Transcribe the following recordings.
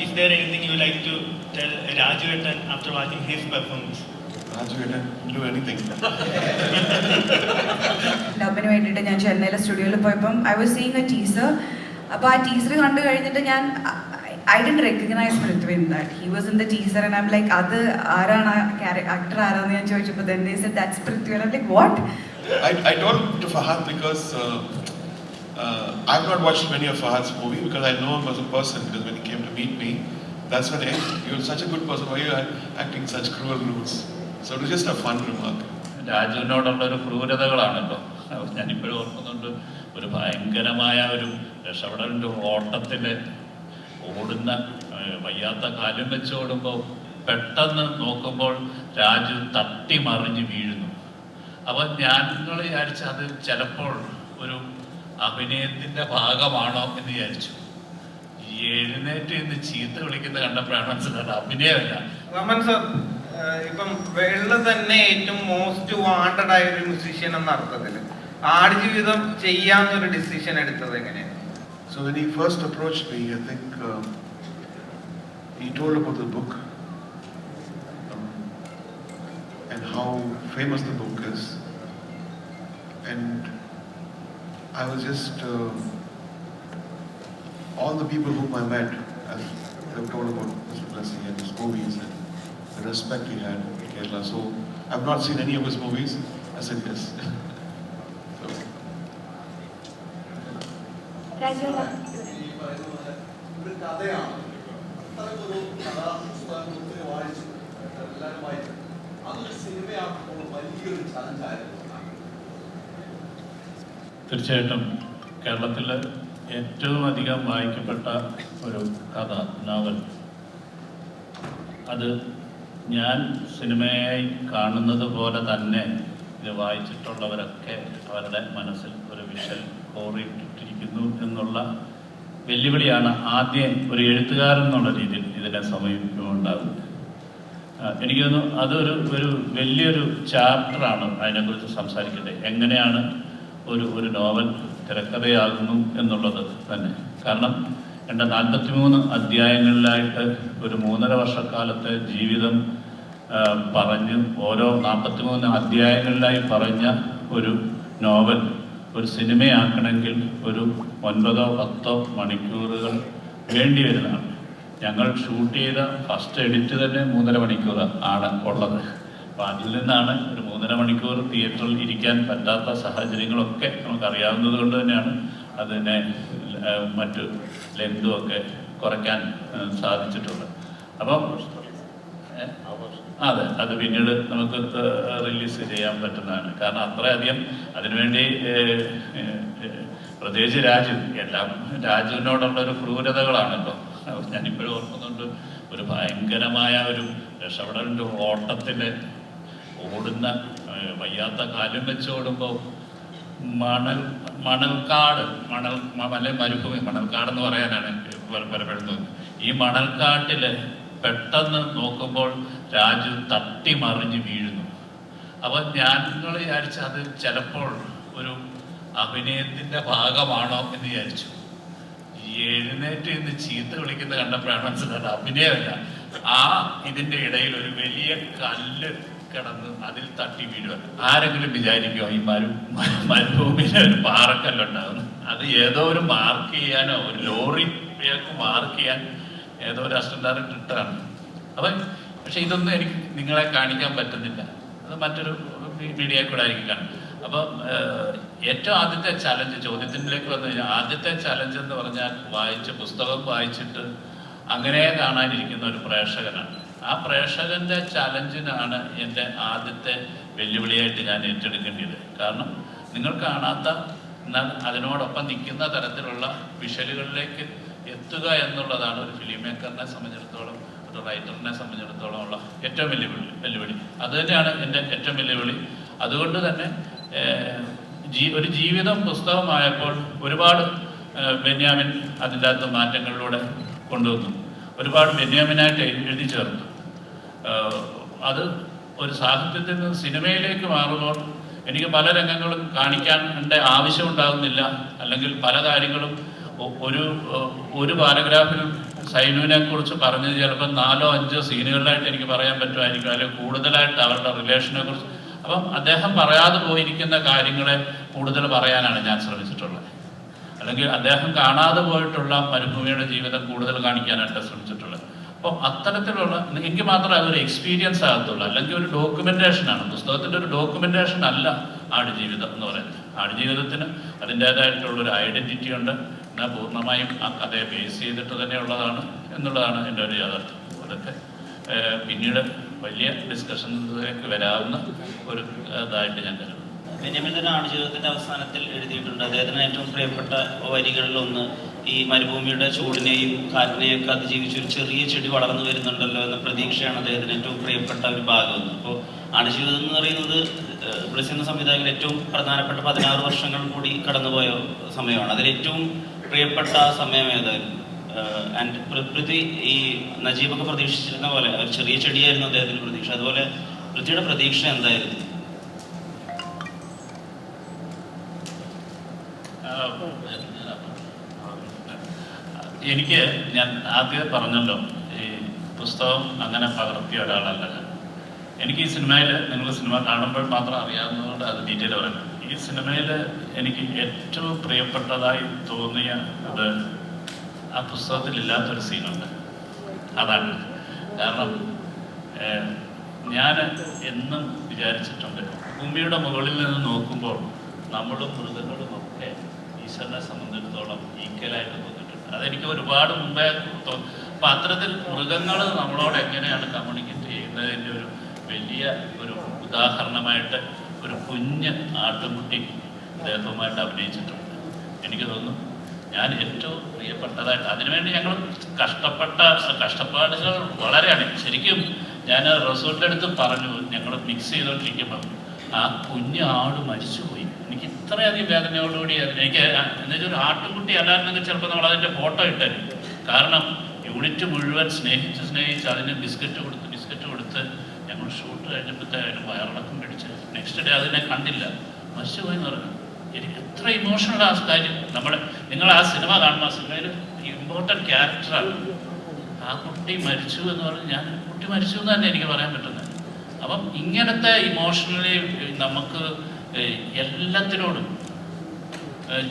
is there anything you like to tell Raju Ettan after watching his performance? Raju, Etan didn't do anything. ഡബിന് വേണ്ടിയിട്ട് ഞാൻ ചെന്നൈയിലെ സ്റ്റുഡിയോയിൽ പോയപ്പം I was seeing a teaser അപ്പോൾ ആ teaser കണ്ടു കഴിഞ്ഞിട്ട് ഞാൻ I did recognise Prithvi in that he was in the teaser and I'm like അത് ആരാണ് ആക്ടർ ആരാന്ന് ഞാൻ ചോദിച്ചപ്പോൾ then they said that's Prithvi and I'm like what I, I told to Fahad because uh, uh, I've not watched many of Fahad's movie because I know him as a person because when he came to meet me, that's when hey, you're such a good person. Why are you acting such cruel roots? So it was just a fun remark. രാജുവിനോടുള്ള ഒരു ക്രൂരതകളാണല്ലോ ഞാനിപ്പോഴും ഓർക്കുന്നുണ്ട് ഒരു ഭയങ്കരമായ ഒരു രക്ഷപ്പെടലിന്റെ ഓട്ടത്തിൽ ഓടുന്ന വയ്യാത്ത കാലും വെച്ച് പെട്ടെന്ന് നോക്കുമ്പോൾ രാജു തട്ടി മറിഞ്ഞ് വീഴുന്നു അപ്പം ഞങ്ങൾ വിചാരിച്ച അത് ചിലപ്പോൾ ഒരു അഭിനയത്തിന്റെ ഭാഗമാണോ എന്ന് വിചാരിച്ചു. എഴുന്നേറ്റ് ഇന്ന് ചീത്ത വിളിക്കുന്ന കണ്ടപ്പോഴാണ് മനസ്സിലായത് അഭിനയമല്ല. റമൻ സർ ഇപ്പം വെള്ള തന്നെ ഏറ്റവും മോസ്റ്റ് വാണ്ടഡ് ആയ ഒരു മ്യൂസീഷ്യൻ എന്ന അർത്ഥത്തിൽ ആടുജീവിതം ചെയ്യാന്നൊരു ഡിസിഷൻ എടുത്തത് എങ്ങനെയാണ്? So when he first approached me, I think um, he told about the book um, and how famous the book is. And I was just, uh, all the people whom I met, as they've told about Mr. Blessing and his movies and the respect he had in Kerala. So I've not seen any of his movies. I said yes. so, രാജുവേട്ടാ ഈ പറയുന്ന പോലെ ഒരു കഥയാണ് അത്തരമൊരു കഥാപുസ്തകം ഒത്തിരി വായിച്ചു എല്ലാവരും വായിച്ചു അതൊരു സിനിമയാക്കുമ്പോൾ വലിയൊരു ചലഞ്ചായിരുന്നു തീർച്ചയായിട്ടും കേരളത്തിൽ ഏറ്റവും അധികം വായിക്കപ്പെട്ട ഒരു കഥ നോവൽ. അത് ഞാൻ സിനിമയായി കാണുന്നത് പോലെ തന്നെ ഇത് വായിച്ചിട്ടുള്ളവരൊക്കെ അവരുടെ മനസ്സിൽ ഒരു വിഷൽ കോറിയിട്ടിരിക്കുന്നു എന്നുള്ള വെല്ലുവിളിയാണ് ആദ്യം ഒരു എഴുത്തുകാരൻ എന്നുള്ള രീതിയിൽ ഇതിനെ സമീപിക്കുന്നുണ്ടാകുന്നത്. എനിക്ക് തോന്നുന്നു അതൊരു ഒരു വലിയൊരു ചാപ്റ്ററാണ് അതിനെക്കുറിച്ച് സംസാരിക്കേണ്ടത്. എങ്ങനെയാണ് ഒരു ഒരു നോവൽ തിരക്കഥയാകുന്നു എന്നുള്ളത് തന്നെ. കാരണം എന്റെ നാൽപ്പത്തി മൂന്ന് അധ്യായങ്ങളിലായിട്ട് ഒരു മൂന്നര വർഷക്കാലത്തെ ജീവിതം പറഞ്ഞ് ഓരോ നാൽപ്പത്തി മൂന്ന് അധ്യായങ്ങളിലായി പറഞ്ഞ ഒരു നോവൽ ഒരു സിനിമയാക്കണമെങ്കിൽ ഒരു ഒൻപതോ പത്തോ മണിക്കൂറുകൾ വേണ്ടി വരുന്നതാണ്. ഞങ്ങൾ ഷൂട്ട് ചെയ്ത ഫസ്റ്റ് എഡിറ്റ് തന്നെ മൂന്നര മണിക്കൂർ ആണ് ഉള്ളത്. അപ്പോൾ അതിൽ നിന്നാണ് ഒരു മൂന്നര മണിക്കൂർ തിയേറ്ററിൽ ഇരിക്കാൻ പറ്റാത്ത സാഹചര്യങ്ങളൊക്കെ നമുക്കറിയാവുന്നത് കൊണ്ട് തന്നെയാണ് അതിനെ മറ്റു ലെങ്തും ഒക്കെ കുറയ്ക്കാൻ സാധിച്ചിട്ടുള്ളത്. അപ്പം? അതെ അത് പിന്നീട് നമുക്ക് റിലീസ് ചെയ്യാൻ പറ്റുന്നതാണ്. കാരണം അത്രയധികം അതിനുവേണ്ടി പ്രത്യേകിച്ച് രാജു എല്ലാം രാജുവിനോടുള്ള ഒരു ക്രൂരതകളാണല്ലോ ഞാനിപ്പോഴും ഓർക്കുന്നുണ്ട് ഒരു ഭയങ്കരമായ ഒരു രക്ഷപ്പെടലിന്റെ ഓട്ടത്തിൽ ഓടുന്ന വയ്യാത്ത കാലം വെച്ച് ഓടുമ്പോൾ മണൽ മണൽക്കാട് മണൽ മല മരുഭൂമി മണൽക്കാടെന്ന് പറയാനാണ് പലപ്പെടുന്നത് ഈ മണൽക്കാട്ടിൽ പെട്ടെന്ന് നോക്കുമ്പോൾ രാജു തട്ടി മറിഞ്ഞ് വീഴുന്നു. അപ്പം ഞങ്ങൾ വിചാരിച്ച അത് ചിലപ്പോൾ ഒരു അഭിനയത്തിന്റെ ഭാഗമാണോ എന്ന് വിചാരിച്ചു. എഴുന്നേറ്റ് ഇന്ന് ചീത്ത വിളിക്കുന്ന കണ്ടപ്പോഴാണ് മനസ്സിലായത് അഭിനയമല്ല. ആ ഇതിന്റെ ഇടയിൽ ഒരു വലിയ കല്ല് കിടന്ന് അതിൽ തട്ടി വീഴുക. ആരെങ്കിലും വിചാരിക്കുമോ ഈ മരു മരുഭൂമിയിൽ ഒരു പാറക്കല്ലുണ്ടാകുന്നു അത് ഏതോ ഒരു മാർക്ക് ചെയ്യാനോ ഒരു ലോറിയൊക്കെ മാർക്ക് ചെയ്യാൻ ഏതോ ഒരു അസിസ്റ്റന്റ് ഡയറക്ടർ ഇട്ടാണ് പക്ഷെ ഇതൊന്നും എനിക്ക് നിങ്ങളെ കാണിക്കാൻ പറ്റുന്നില്ല. അത് മറ്റൊരു മീഡിയ കൂടെ ആയിരിക്കും കാണും അപ്പം ഏറ്റവും ആദ്യത്തെ ചലഞ്ച് ചോദ്യത്തിലേക്ക് വന്നു കഴിഞ്ഞാൽ ആദ്യത്തെ ചലഞ്ച് എന്ന് പറഞ്ഞാൽ വായിച്ച പുസ്തകം വായിച്ചിട്ട് അങ്ങനെ കാണാനിരിക്കുന്ന ഒരു പ്രേക്ഷകനാണ്. ആ പ്രേക്ഷകന്റെ ചലഞ്ചിനാണ് എന്റെ ആദ്യത്തെ വെല്ലുവിളിയായിട്ട് ഞാൻ ഏറ്റെടുക്കേണ്ടത് കാരണം നിങ്ങൾ കാണാത്ത എന്നാൽ അതിനോടൊപ്പം നിൽക്കുന്ന തരത്തിലുള്ള വിഷലുകളിലേക്ക് എത്തുക എന്നുള്ളതാണ് ഒരു ഫിലിം മേക്കറിനെ സംബന്ധിച്ചിടത്തോളം ഒരു റൈറ്ററിനെ സംബന്ധിച്ചിടത്തോളം ഉള്ള ഏറ്റവും വെല്ലുവിളി വെല്ലുവിളി. അത് തന്നെയാണ് എന്റെ ഏറ്റവും വെല്ലുവിളി. അതുകൊണ്ട് തന്നെ ജീ ഒരു ജീവിതം പുസ്തകമായപ്പോൾ ഒരുപാട് ബെന്യാമിൻ അതിന്റെ അകത്ത് മാറ്റങ്ങളിലൂടെ കൊണ്ടുവന്നു. ഒരുപാട് ബെന്യാമിനായിട്ട് എഴുതി ഏഹ്, അത് ഒരു സാഹിത്യത്തിൽ നിന്ന് സിനിമയിലേക്ക് മാറുമ്പോൾ എനിക്ക് പല രംഗങ്ങളും കാണിക്കാൻ ആവശ്യം ഉണ്ടാകുന്നില്ല. അല്ലെങ്കിൽ പല കാര്യങ്ങളും ഒരു ഒരു പാരഗ്രാഫിൽ സൈനുവിനെ കുറിച്ച് പറഞ്ഞത് ചിലപ്പോൾ നാലോ അഞ്ചോ സീനുകളിലായിട്ട് എനിക്ക് പറയാൻ പറ്റുമായിരിക്കും. അല്ലെങ്കിൽ കൂടുതലായിട്ട് അവരുടെ റിലേഷനെ കുറിച്ച്. അപ്പം അദ്ദേഹം പറയാതെ പോയിരിക്കുന്ന കാര്യങ്ങളെ കൂടുതൽ പറയാനാണ് ഞാൻ ശ്രമിച്ചിട്ടുള്ളത്. അല്ലെങ്കിൽ അദ്ദേഹം കാണാതെ പോയിട്ടുള്ള മരുഭൂമിയുടെ ജീവിതം കൂടുതൽ കാണിക്കാനായിട്ട് ശ്രമിച്ചിട്ടുള്ളത്. അപ്പോൾ അത്തരത്തിലുള്ള എങ്കിൽ മാത്രമേ അതൊരു എക്സ്പീരിയൻസ് ആകത്തുള്ളൂ. അല്ലെങ്കിൽ ഒരു ഡോക്യുമെന്റേഷൻ ആണ്. പുസ്തകത്തിന്റെ ഒരു ഡോക്യുമെന്റേഷൻ അല്ല ആടുജീവിതം എന്ന് പറയുന്നത്. ആടുജീവിതത്തിന് അതിന്റെതായിട്ടുള്ള ഒരു ഐഡന്റിറ്റി ഉണ്ട്. എന്നാൽ പൂർണമായും കഥയെ ബേസ് ചെയ്തിട്ട് തന്നെ ഉള്ളതാണ് എന്നുള്ളതാണ് എന്റെ ഒരു യാഥാർത്ഥ്യം. അതൊക്കെ പിന്നീട് വലിയ ഡിസ്കഷനിലേക്ക് വരാവുന്ന ഒരു ഇതായിട്ട് ഞാൻ കരുതുന്നു. ബെന്യാമിൻ തന്നെ ആടുജീവിതത്തിന്റെ അവസാനത്തിൽ എഴുതിയിട്ടുണ്ട്. അദ്ദേഹത്തിന് ഏറ്റവും പ്രിയപ്പെട്ട വരികളിൽ ഒന്ന് ഈ മരുഭൂമിയുടെ ചൂടിനെയും കാറ്റിനെയും ഒക്കെ അതിജീവിച്ച് ഒരു ചെറിയ ചെടി വളർന്നു വരുന്നുണ്ടല്ലോ എന്ന പ്രതീക്ഷയാണ് അദ്ദേഹത്തിന് ഏറ്റവും പ്രിയപ്പെട്ട ഒരു ഭാഗം. അപ്പോൾ ആടുജീവിതം എന്ന് പറയുന്നത് ബ്ലസ് എന്ന സംവിധായകൻ ഏറ്റവും പ്രധാനപ്പെട്ട പതിനാറ് വർഷങ്ങൾ കൂടി കടന്നുപോയ സമയമാണ്. അതിൽ ഏറ്റവും പ്രിയപ്പെട്ട സമയം ഏതായിരുന്നു? ആൻഡ് പൃഥ്വി ഈ നജീബൊക്കെ പ്രതീക്ഷിച്ചിരുന്ന പോലെ ഒരു ചെറിയ ചെടിയായിരുന്നു അദ്ദേഹത്തിന്റെ പ്രതീക്ഷ. അതുപോലെ പൃഥ്വിയുടെ പ്രതീക്ഷ എന്തായിരുന്നു? എനിക്ക് ഞാൻ ആദ്യം പറഞ്ഞല്ലോ ഈ പുസ്തകം അങ്ങനെ പകർത്തിയ ഒരാളല്ല എനിക്ക് ഈ സിനിമയിൽ നിങ്ങൾ സിനിമ കാണുമ്പോൾ മാത്രം അറിയാവുന്നതുകൊണ്ട് അത് ഡീറ്റെയിൽ പറയുന്നത് ഈ സിനിമയിൽ എനിക്ക് ഏറ്റവും പ്രിയപ്പെട്ടതായി തോന്നിയ അത് ആ പുസ്തകത്തിൽ ഇല്ലാത്തൊരു സീനുണ്ട്. അതാണ്. കാരണം ഞാൻ എന്നും വിചാരിച്ചിട്ടുണ്ട് ഭൂമിയുടെ മുകളിൽ നിന്ന് നോക്കുമ്പോൾ നമ്മളും മൃഗങ്ങളും ഒക്കെ ഈശ്വരനെ സംബന്ധിച്ചിടത്തോളം ഈക്വലായിട്ട് അതെനിക്ക് ഒരുപാട് മുമ്പേ അപ്പം അത്തരത്തിൽ മൃഗങ്ങൾ നമ്മളോട് എങ്ങനെയാണ് കമ്മ്യൂണിക്കേറ്റ് ചെയ്യുന്നതിന്റെ ഒരു വലിയ ഒരു ഉദാഹരണമായിട്ട് ഒരു കുഞ്ഞ് ആട്ടുംകുട്ടി അദ്ദേഹവുമായിട്ട് അഭിനയിച്ചിട്ടുണ്ട്. എനിക്ക് തോന്നുന്നു ഞാൻ ഏറ്റവും പ്രിയപ്പെട്ടതായിട്ട് അതിനുവേണ്ടി ഞങ്ങൾ കഷ്ടപ്പെട്ട കഷ്ടപ്പാടുകൾ വളരെയാണ്. ശരിക്കും ഞാൻ റസൂലിന്റെ അടുത്ത് പറഞ്ഞു. ഞങ്ങൾ മിക്സ് ചെയ്തോണ്ടിരിക്കുമ്പോൾ ആ കുഞ്ഞ് ആട് മരിച്ചുപോയി. എനിക്ക് ഇത്രയധികം വേദനയോടുകൂടി എനിക്ക് എന്നുവെച്ചാൽ ഒരു ആട്ടുകുട്ടി അല്ലായിരുന്നെങ്കിൽ ചിലപ്പോൾ നമ്മൾ അതിന്റെ ഫോട്ടോ ഇട്ടായിരുന്നു. കാരണം യൂണിറ്റ് മുഴുവൻ സ്നേഹിച്ച് സ്നേഹിച്ച് അതിന് ബിസ്ക്കറ്റ് കൊടുത്ത് ബിസ്ക്കറ്റ് കൊടുത്ത് ഞങ്ങൾ ഷൂട്ട് കഴിഞ്ഞപ്പോഴത്തെ അതിന് വയറിളക്കം പിടിച്ച് നെക്സ്റ്റ് ഡേ അതിനെ കണ്ടില്ല. മരിച്ചുപോയി എന്ന് പറഞ്ഞു. എനിക്ക് എത്ര ഇമോഷണൽ ആ കാര്യം. നമ്മൾ നിങ്ങൾ ആ സിനിമ കാണുന്ന ആ സിനിമയിൽ ഇമ്പോർട്ടന്റ് ക്യാരക്ടറാണ് ആ കുട്ടി മരിച്ചു എന്ന് പറഞ്ഞ് ഞാൻ കുട്ടി മരിച്ചു എന്ന് തന്നെ എനിക്ക് പറയാൻ പറ്റുന്നത്. അപ്പം ഇങ്ങനത്തെ ഇമോഷണലി നമുക്ക് എല്ലാത്തിനോടും.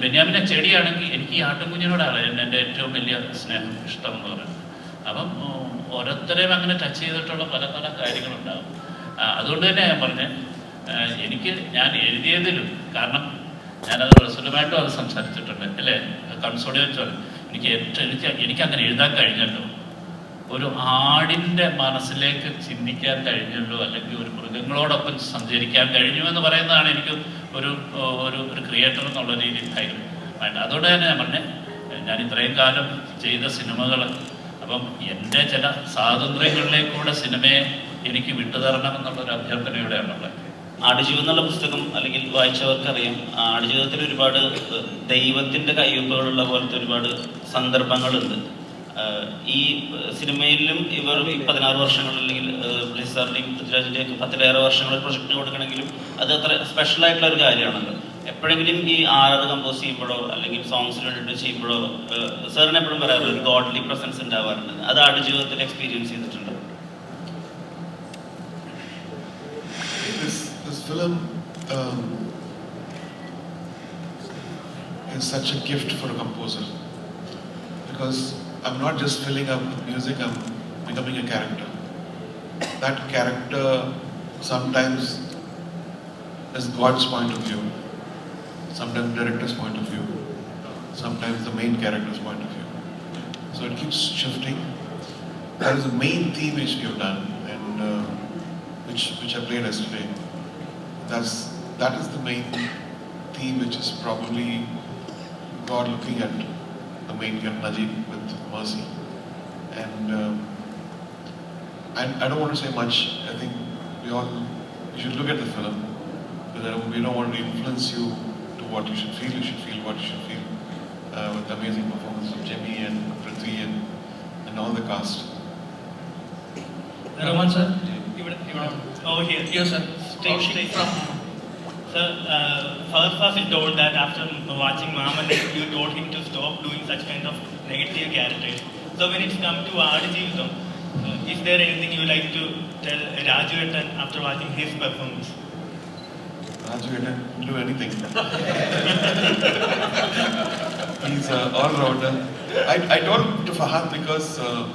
ബെന്യാമിനെ ചെടിയാണെങ്കിൽ എനിക്ക് ഈ ആട്ടുംകുഞ്ഞിനോടാണ് എന്റെ ഏറ്റവും വലിയ സ്നേഹം ഇഷ്ടം എന്ന് പറയുന്നത്. അപ്പം ഓരോരുത്തരെയും അങ്ങനെ ടച്ച് ചെയ്തിട്ടുള്ള പല പല കാര്യങ്ങളുണ്ടാകും. അതുകൊണ്ട് തന്നെ ഞാൻ പറഞ്ഞത് എനിക്ക് ഞാൻ എഴുതിയതിലും കാരണം ഞാനത് റസൂലുമായിട്ടും അത് സംസാരിച്ചിട്ടുണ്ട് അല്ലേ? കൺസോളി വെച്ചോളൂ എനിക്ക് ഏറ്റവും എനിക്ക് എനിക്ക് അങ്ങനെ എഴുതാൻ കഴിഞ്ഞല്ലോ. ഒരു ആടിന്റെ മനസ്സിലേക്ക് ചിന്തിക്കാൻ കഴിഞ്ഞല്ലോ അല്ലെങ്കിൽ ഒരു മൃഗങ്ങളോടൊപ്പം സഞ്ചരിക്കാൻ കഴിഞ്ഞു എന്ന് പറയുന്നതാണ് എനിക്ക് ഒരു ഒരു ഒരു ക്രിയേറ്റർ എന്നുള്ള രീതിയിൽ കാര്യം വേണ്ട അതുകൊണ്ട് തന്നെ ഞാൻ പറഞ്ഞേ ഞാൻ ഇത്രയും കാലം ചെയ്ത സിനിമകൾ അപ്പം എന്റെ ചില സ്വാതന്ത്ര്യങ്ങളിലേക്കൂടെ സിനിമയെ എനിക്ക് വിട്ടുതരണം എന്നുള്ളൊരു അഭ്യർത്ഥനയോടെയാണുള്ളത് ആടുജീവിതം എന്നുള്ള പുസ്തകം അല്ലെങ്കിൽ വായിച്ചവർക്കറിയാം. ആടുജീവിതത്തിൽ ഒരുപാട് ദൈവത്തിന്റെ കയ്യൊപ്പുകളുള്ള പോലത്തെ ഒരുപാട് സന്ദർഭങ്ങളുണ്ട്. ഈ സിനിമയിലും ഇവർ പതിനാറ് വർഷങ്ങൾ അല്ലെങ്കിൽ പൃഥ്വിരാജിന്റെയും ഒക്കെ പത്തിലേറെ വർഷങ്ങൾ പ്രൊജക്ടിന് കൊടുക്കണമെങ്കിലും അത് അത്ര സ്പെഷ്യൽ ആയിട്ടുള്ള ഒരു കാര്യമാണല്ലോ. എപ്പോഴെങ്കിലും ഈ ആറ് കമ്പോസ് ചെയ്യുമ്പോഴോ അല്ലെങ്കിൽ സോങ്സിന് വേണ്ടിയിട്ട് ചെയ്യുമ്പോഴോ സാറിന് എപ്പോഴും പറയാറുള്ള ഒരു ഗോഡ്ലി പ്രസൻസ് ഉണ്ടാവാറുണ്ട്. അത് ആട് ജീവിതത്തിൽ എക്സ്പീരിയൻസ് ചെയ്തിട്ടുണ്ട്? Film um, is such a gift for a composer. Because I'm not just filling up music, I'm becoming a character. That character sometimes is God's point of view, sometimes director's point of view, sometimes the main character's point of view. So it keeps shifting. That is the main theme which we have done, and uh, which which I played yesterday. That's that is the main theme, which is probably God looking at the main character Najib mercy. And um, I, I don't want to say much. I think we all you should look at the film because we don't want to influence you to what you should feel. You should feel what you should feel uh, with the amazing performances of Jimmy and Prithvi and, and all the cast. Raman sir, you over oh, here. Yes sir, take, oh, from. Sir, uh, Fahad Fasil told that after watching Maman, you told him to stop doing such kind of negative characters. So when it's come to Aadijeevitham, uh, is there anything you like to tell Raju Ettan after watching his performance? Raju didn't do anything. He's an all-rounder. I, I told to Fahad because uh,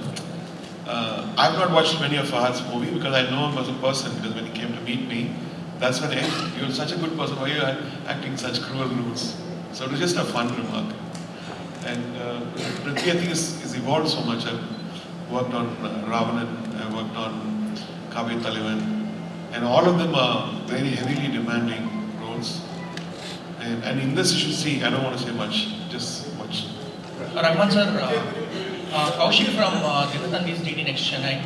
uh, I've not watched many of Fahad's movie because I know him as a person because when he came to meet me, that's when hey, you're such a good person. Why are you act- acting such cruel roles? So it was just a fun remark. And uh, Prithvi, I think, is, is evolved so much. I've worked on uh, Ravanan, I've worked on Kavi Talivan, and all of them are very heavily demanding roles. And, and in this, you should see, I don't want to say much, just watch. Rahman sir, uh, uh, Kaushik from uh, Dinathangi's DD Next Chennai.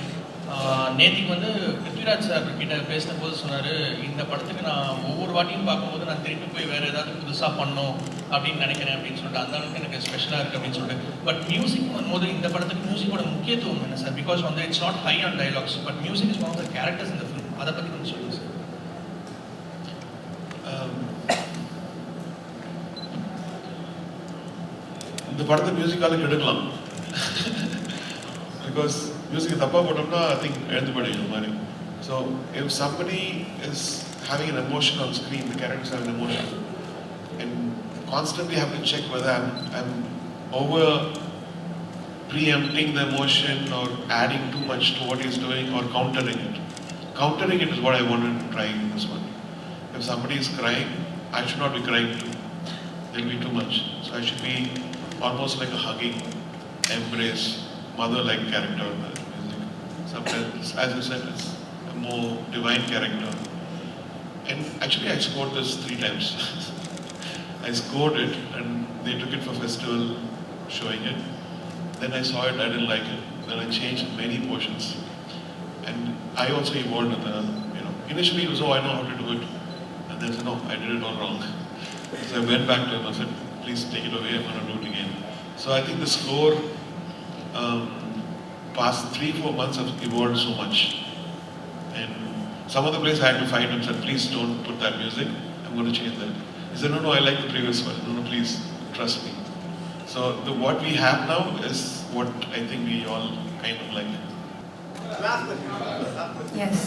நேத்திக்கு வந்து Prithviraj sir கிட்ட பேசினபோது சொன்னார் இந்த படத்துக்கு நான் ஒவ்வொரு வாட்டியும் பார்க்கும்போது நான் திருப்பி போய் வேறு ஏதாவது புதுசாக பண்ணணும் அப்படின்னு நினைக்கிறேன் அப்படின்னு சொல்லிட்டு அந்த அளவுக்கு எனக்கு ஸ்பெஷலாக இருக்குது அப்படின்னு சொல்லிட்டு. பட் மியூசிக் வரும்போது இந்த படத்துக்கு மியூசிக்கோட முக்கியத்துவம் என்ன சார் பிகாஸ் வந்து it's not high on dialogues but music is one of the characters இந்த ஃபிலிம் அதை பற்றி கொஞ்சம் சொல்லுங்கள் சார் இந்த படத்தை மியூசிக்கால கெடுக்கலாம் பிகாஸ் மியூசிக் தப்பாக போட்டோம்னா ஐ திங்க் எழுந்து போயிடும் மாதிரி so if somebody is having an emotion on screen the characters have an emotion and constantly have to check whether I'm, I'm over preempting the emotion or adding too much to what he's doing or countering it. Countering it is what I wanted to try in this one. If somebody is crying, I should not be crying too. There'll be too much. So I should be almost like a hugging, embrace, mother-like character in the music. Sometimes, as you said, it's a more divine character. And actually, I scored this three times. I scored it, and they took it for festival, showing it. Then I saw it, I didn't like it. Then I changed many portions. And I also evolved with the, you know, initially it was, oh, I know how to do it. And then I said, no, I did it all wrong. So I went back to him and said, please take it away, I'm going to do it again. So I think the score, um, past three, four months have evolved so much. And some of the place I had to fight and said, please don't put that music, I'm going to change that. He said, no, no, I like the previous one. No, no, please, trust me. So the, what we have now is what I think we all kind of like. Yes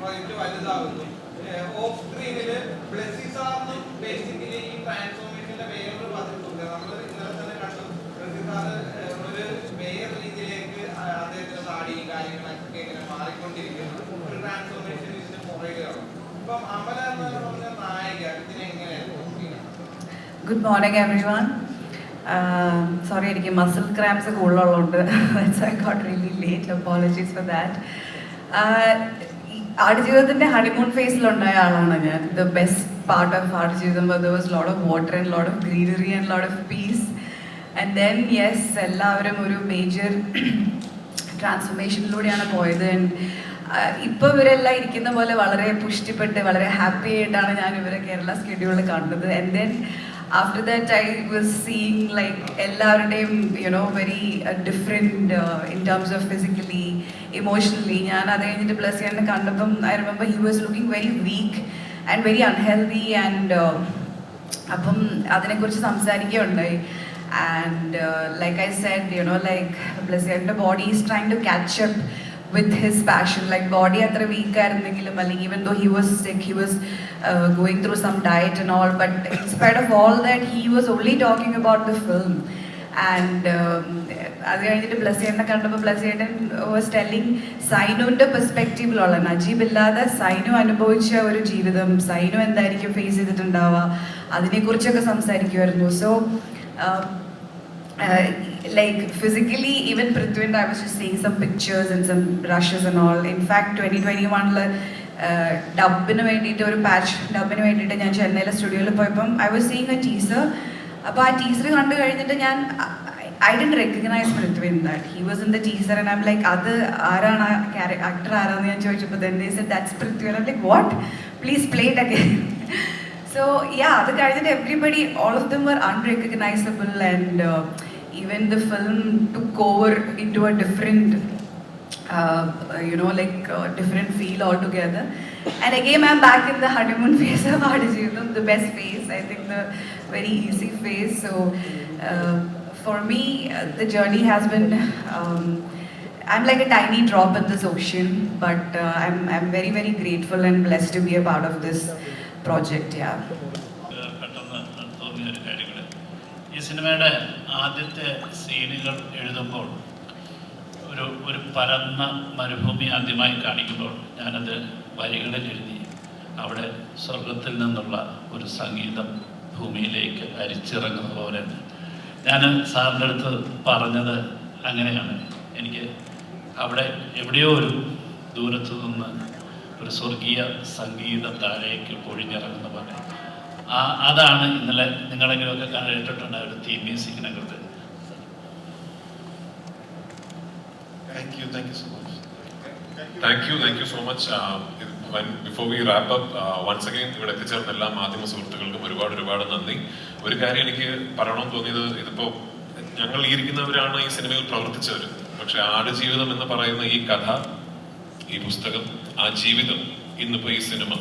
പോകും വലുതാകുന്നു off സ്ക്രീനിൽ ബ്ലെസ്സി സാറിനും basically ഈ ട്രാൻസ്ഫോർമേഷന്റെ വേറൊരു പതിപ്പുണ്ട്. നമ്മൾ ഇന്നലെ തന്നെ കണ്ടു. ബ്ലെസ്സി സാറ് ഒരു വേറെ രീതിയിലേക്ക് അദ്ദേഹത്തിന്റെ താടിയും കാര്യങ്ങളൊക്കെ ഇങ്ങനെ മാറിക്കൊണ്ടിരിക്കുന്നു. ഒരു ട്രാൻസ്ഫോർമേഷൻ ഇതിന് പുറകിലാണ് ഇപ്പം അമല എന്ന് പറഞ്ഞ നായിക ഇതിനെങ്ങനെയാണ് good morning every one sorry എനിക്ക് muscle cramps കൂടുതലുള്ളതുകൊണ്ട് I got really late apologies for that ആടുജീവിതത്തിന്റെ honeymoon ഫേസിലുണ്ടായ ആളാണ് ഞാൻ. The best part of Aadujeevitham was load of water and load of greenery and load of peace and then yes എല്ലാവരും ഒരു major ട്രാൻസ്ഫോർമേഷനിലൂടെയാണ് പോയത്. And ഇപ്പോൾ ഇവരെല്ലാം ഇരിക്കുന്ന പോലെ വളരെ പുഷ്ടിപ്പെട്ട് വളരെ ഹാപ്പി ആയിട്ടാണ് ഞാൻ ഇവരെ കേരള സ്കെഡ്യൂളിൽ കണ്ടത് and then after that I was seeing like എല്ലാവരുടെയും you know very different in terms of physically emotionally ഞാൻ അത് കഴിഞ്ഞിട്ട് പ്ലസ് ചെയ്യാൻ കണ്ടപ്പം I remember he was looking very weak and very unhealthy and അപ്പം അതിനെക്കുറിച്ച് സംസാരിക്കുകയുണ്ടായി. And like I said you know like ബ്ലസ്സിയുടെ body is trying to catch up with his passion like body അത്ര week ആയിരുന്നെങ്കിലും അല്ലെങ്കിൽ even though he was sick he was going through some diet and all but inspired of all that he was only talking about the film and അത് കഴിഞ്ഞിട്ട് ബ്ലസ്സിയേട്ടനെ കണ്ടപ്പോൾ ബ്ലസ്സിയേട്ടൻ was telling സൈനുവിന്റെ പെർസ്പെക്റ്റീവിലുള്ള നജീബ് ഇല്ലാതെ സൈനു അനുഭവിച്ച ഒരു ജീവിതം സൈനു എന്തായിരിക്കും ഫേസ് ചെയ്തിട്ടുണ്ടാവുക അതിനെക്കുറിച്ചൊക്കെ സംസാരിക്കുമായിരുന്നു. So like physically even Prithvi and I was just seeing some pictures and some rushes and all. In fact, 2021 ഡബിന് വേണ്ടിയിട്ട് ഒരു പാച്ച് ഡബിന് വേണ്ടിയിട്ട് ഞാൻ ചെന്നൈയിലെ സ്റ്റുഡിയോയിൽ പോയപ്പം I was seeing a teaser അപ്പോൾ ആ ടീസർ കണ്ടു കഴിഞ്ഞിട്ട് ഞാൻ I did recognise Prithvi in that he was in the teaser and I'm like അത് ആരാണ് ആക്ടർ ആരാന്ന് ഞാൻ ചോദിച്ചപ്പോൾ then they said that's Prithvi I'm like what please play it again so yeah അത് കഴിഞ്ഞിട്ട് all of them were unrecognizable and uh, even the film took over into a different uh, you know, like uh, different feel altogether. And again, I'm back in the honeymoon phase of Aadijivitham, the best phase, I think the very easy phase. So uh, for me, uh, the journey has been, um, I'm like a tiny drop in this ocean, but uh, I'm, I'm very, very grateful and blessed to be a part of this project, yeah. ഏഹ് പെട്ടെന്ന് തോന്നിയ ഒരു കാര്യങ്ങൾ ഈ സിനിമയുടെ ആദ്യത്തെ സീനുകൾ എഴുതുമ്പോൾ ഒരു ഒരു പരന്ന മരുഭൂമി ആദ്യമായി കാണിക്കുമ്പോൾ ഞാനത് വരികളിൽ എഴുതി അവിടെ സ്വർഗത്തിൽ നിന്നുള്ള ഒരു സംഗീതം ഭൂമിയിലേക്ക് അരിച്ചിറങ്ങുന്ന പോലെ. ഞാൻ സാറിന്റെ അടുത്ത് പറഞ്ഞത് അങ്ങനെയാണ്. എനിക്ക് അവിടെ എവിടെയോ ഒരു ദൂരത്തു നിന്ന് ഒരു സ്വർഗീയ സംഗീത താഴേക്ക് പൊഴിഞ്ഞിറങ്ങുന്ന പോലെ. അതാണ് ഇന്നലെ നിങ്ങളെങ്കിലുമൊക്കെ കേട്ടിട്ടുണ്ട് ഒരു തീം മ്യൂസിക്കിനെ കുറിച്ച്. Thank you thank you so much thank you thank you so much before we wrap up once again ഇവിടെ എത്തിച്ചേർന്ന എല്ലാ മാധ്യമ സുഹൃത്തുക്കൾക്കും ഒരുപാട് ഒരുപാട് നന്ദി. ഒരു കാര്യം എനിക്ക് പറയണമെന്ന് തോന്നിയത് ഇതിപ്പോ ഞങ്ങൾ ഈ ഇരിക്കുന്നവരാണ് ഈ സിനിമയിൽ പ്രവർത്തിച്ചവർ പക്ഷെ ആടുജീവിതം എന്ന് പറയുന്ന ഈ കഥ ഈ പുസ്തകം ആ ജീവിതം ഇന്നിപ്പോ ഈ സിനിമ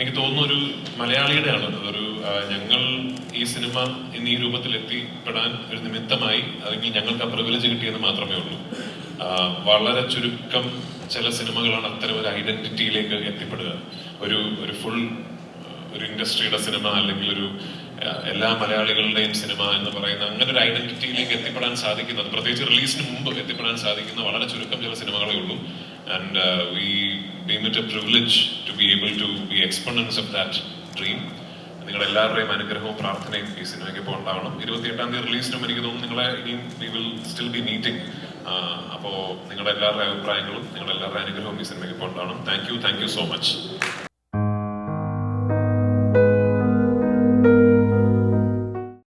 എനിക്ക് തോന്നുന്നു ഒരു മലയാളിയുടെ ആണ് ഒരു ഞങ്ങൾ ഈ സിനിമ ഇന്ന് ഈ രൂപത്തിൽ എത്തിപ്പെടാൻ ഒരു നിമിത്തമായി അല്ലെങ്കിൽ ഞങ്ങൾക്ക് ആ പ്രിവിലേജ് കിട്ടിയെന്ന് മാത്രമേ ഉള്ളൂ. വളരെ ചുരുക്കം ചില സിനിമകളാണ് അത്തരം ഒരു ഐഡന്റിറ്റിയിലേക്ക് എത്തിപ്പെടുക. ഒരു ഒരു ഫുൾ ഒരു ഇൻഡസ്ട്രിയുടെ സിനിമ അല്ലെങ്കിൽ ഒരു എല്ലാ മലയാളികളുടെയും സിനിമ എന്ന് പറയുന്ന അങ്ങനെ ഒരു ഐഡന്റിറ്റിയിലേക്ക് എത്തിപ്പെടാൻ സാധിക്കുന്നത് പ്രത്യേകിച്ച് റിലീസിന് മുമ്പ് എത്തിപ്പെടാൻ സാധിക്കുന്ന വളരെ ചുരുക്കം ചില സിനിമകളേ ഉള്ളൂ. And we deem it a privilege to be able to be exponents of that dream. നിങ്ങളുടെ എല്ലാവരുടെയും അനുഗ്രഹവും പ്രാർത്ഥനയും ഈ സിനിമയ്ക്ക് ഇപ്പോൾ ഉണ്ടാവണം. ഇരുപത്തിയെട്ടാം തീയതി റിലീസിനും എനിക്ക് തോന്നുന്നു നിങ്ങളെ ഇനിയും we will still be meeting അപ്പോൾ നിങ്ങളുടെ എല്ലാവരുടെ അഭിപ്രായങ്ങളും നിങ്ങളുടെ എല്ലാവരുടെ അനുഗ്രഹവും ഈ സിനിമയ്ക്ക് ഇപ്പോൾ ഉണ്ടാവണം. Thank you thank you so much